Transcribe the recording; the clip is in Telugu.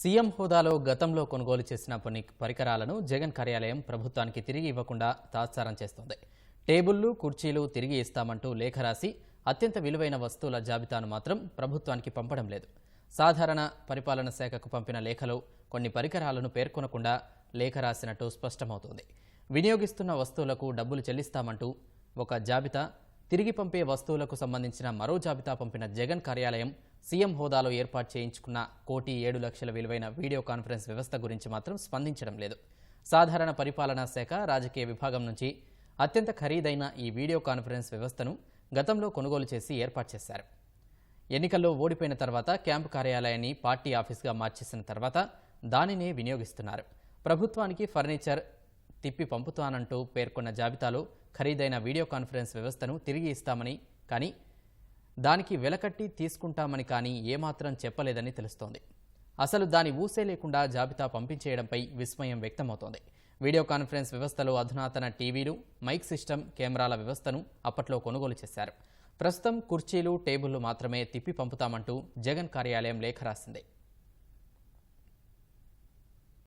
సీఎం హోదాలో గతంలో కొనుగోలు చేసిన కొన్ని పరికరాలను జగన్ కార్యాలయం ప్రభుత్వానికి తిరిగి ఇవ్వకుండా తాత్సారం చేస్తోంది. టేబుళ్ళు కుర్చీలు తిరిగి ఇస్తామంటూ లేఖ రాసి అత్యంత విలువైన వస్తువుల జాబితాను మాత్రం ప్రభుత్వానికి పంపడం లేదు. సాధారణ పరిపాలన శాఖకు పంపిన లేఖలో కొన్ని పరికరాలను పేర్కొనకుండా లేఖ రాసినట్టు స్పష్టమవుతోంది. వినియోగిస్తున్న వస్తువులకు డబ్బులు చెల్లిస్తామంటూ ఒక జాబితా తిరిగి పంపే వస్తువులకు సంబంధించిన మరో జాబితా పంపిన జగన్ కార్యాలయం సీఎం హోదాలో ఏర్పాటు చేయించుకున్న కోటి ఏడు లక్షల విలువైన వీడియో కాన్ఫరెన్స్ వ్యవస్థ గురించి మాత్రం స్పందించడం లేదు. సాధారణ పరిపాలనా శాఖ రాజకీయ విభాగం నుంచి అత్యంత ఖరీదైన ఈ వీడియో కాన్ఫరెన్స్ వ్యవస్థను గతంలో కొనుగోలు చేసి ఏర్పాటు చేశారు. ఎన్నికల్లో ఓడిపోయిన తర్వాత క్యాంపు కార్యాలయాన్ని పార్టీ ఆఫీస్గా మార్చేసిన తర్వాత దానినే వినియోగిస్తున్నారు. ప్రభుత్వానికి ఫర్నిచర్ తిప్పి పంపుతానంటూ పేర్కొన్న జాబితాలో ఖరీదైన వీడియో కాన్ఫరెన్స్ వ్యవస్థను తిరిగి ఇస్తామని కానీ దానికి వెలకట్టి తీసుకుంటామని కానీ ఏమాత్రం చెప్పలేదని తెలుస్తోంది. అసలు దాని ఊసే లేకుండా జాబితా పంపించేయడంపై విస్మయం వ్యక్తమవుతోంది. వీడియో కాన్ఫరెన్స్ వ్యవస్థలో అధునాతన టీవీలు మైక్ సిస్టమ్ కెమెరాల వ్యవస్థను అప్పట్లో కొనుగోలు చేశారు. ప్రస్తుతం కుర్చీలు టేబుళ్ళు మాత్రమే తిప్పి పంపుతామంటూ జగన్ కార్యాలయం లేఖ రాసింది.